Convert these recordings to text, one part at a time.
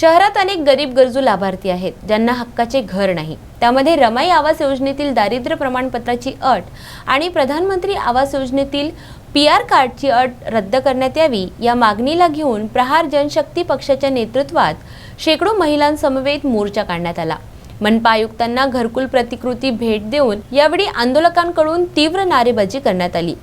शहरात अनेक गरीब गरजू लाभार्थी आहेत ज्यांना हक्काचे घर नाही. त्यामध्ये रमाई आवास योजनेतील दारिद्र्य प्रमाणपत्राची अट आणि प्रधानमंत्री आवास योजनेतील पी आर कार्डची अट रद्द करण्यात यावी या मागणीला घेऊन प्रहार जनशक्ती पक्षाच्या नेतृत्वात शेकडो महिलांसमवेत मोर्चा काढण्यात आला. मनपा आयुक्तांना घरकुल प्रतिकृती भेट देऊन यावेळी आंदोलकांकडून तीव्र नारेबाजी करण्यात आली.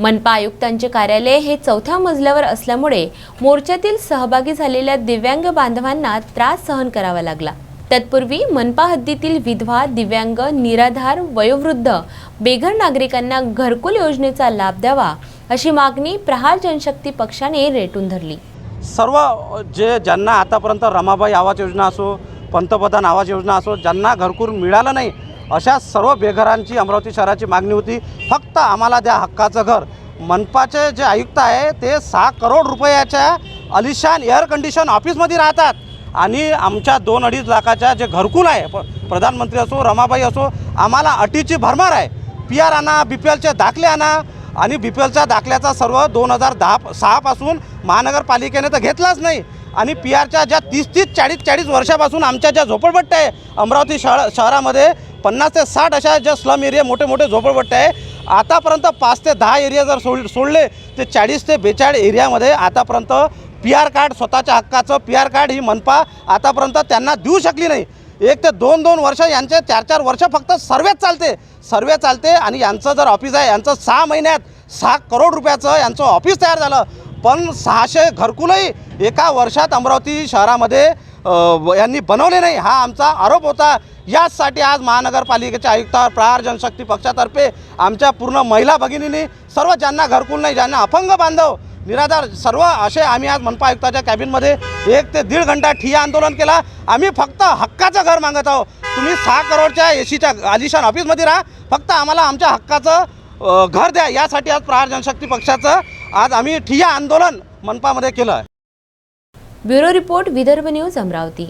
मनपा आयुक्तांचे कार्यालय हे चौथ्या मजल्यावर असल्यामुळे मोर्चातील सहभागी झालेल्या दिव्यांग बांधवांना त्रास सहन करावा लागला. तत्पूर्वी मनपा हद्दीतील विधवा दिव्यांग निराधार वयोवृद्ध बेघर नागरिकांना घरकुल योजनेचा लाभ द्यावा अशी मागणी प्रहार जनशक्ती पक्षाने रेटून धरली. सर्व जे ज्यांना आतापर्यंत रमाबाई आवास योजना असो पंतप्रधान आवास योजना असो ज्यांना घरकुल मिळालं नाही अशा सर्व बेघरांची अमरावती शहराची मागणी होती. फक्त आम्हाला द्या हक्काचं घर. मनपाचे जे आयुक्त आहे ते सहा करोड रुपयाच्या अलिशान एअर कंडिशन ऑफिसमध्ये राहतात. आणि आमच्या दोन अडीच लाखाच्या जे घरकुल आहे प प्रधानमंत्री असो रमाबाई असो आम्हाला अटीची भरमार आहे. पी आर आणा बी पी एलचे दाखले आणा. आणि बी पी एलच्या दाखल्याचा सर्व दोन हजार दहा सहापासून महानगरपालिकेने तर घेतलाच नाही. आणि पी आरच्या ज्या तीस तीस चाळीस चाळीस वर्षापासून आमच्या ज्या झोपडपट्ट्या आहे अमरावती शहर शहरामध्ये पन्नास ते साठ अशा ज्या स्लम एरिया मोठे मोठे झोपडपट्ट्या आहे आतापर्यंत पाच ते दहा एरिया जर सोड सोडले ते चाळीस ते बेचाळीस एरियामध्ये आतापर्यंत पी आर कार्ड स्वतःच्या हक्काचं पी आर कार्ड ही मनपा आतापर्यंत त्यांना देऊ शकली नाही. एक ते दोन दोन वर्ष यांचे चार चार वर्ष फक्त सर्वेच चालते. सर्वे चालते आणि यांचं जर ऑफिस आहे यांचं सहा महिन्यात सहा करोड रुपयाचं यांचं ऑफिस तयार झालं. पण सहाशे घरकुलही एका वर्षात अमरावती शहरामध्ये यांनी बनवले नाही. हा आमचा आरोप होता. याचसाठी आज महानगरपालिकेच्या आयुक्तावर प्रहार जनशक्ती पक्षातर्फे आमच्या पूर्ण महिला भगिनींनी सर्व ज्यांना घरकुल नाही ज्यांना अपंग बांधव निराधार सर्व असे आम्ही आज मनपा आयुक्ताच्या कॅबिनमध्ये एक ते दीड घंटा ठिया आंदोलन केला. आम्ही फक्त हक्काचं घर मागत आहोत. तुम्ही सहा करोडच्या एसीच्या आलिशान ऑफिसमध्ये राहा. फक्त आम्हाला आमच्या हक्काचं घर द्या. यासाठी आज प्रहार जनशक्ती पक्षाचं आज आम्ही ठिया आंदोलन मनपामध्ये केलं bureau report Vidarbha news Amravati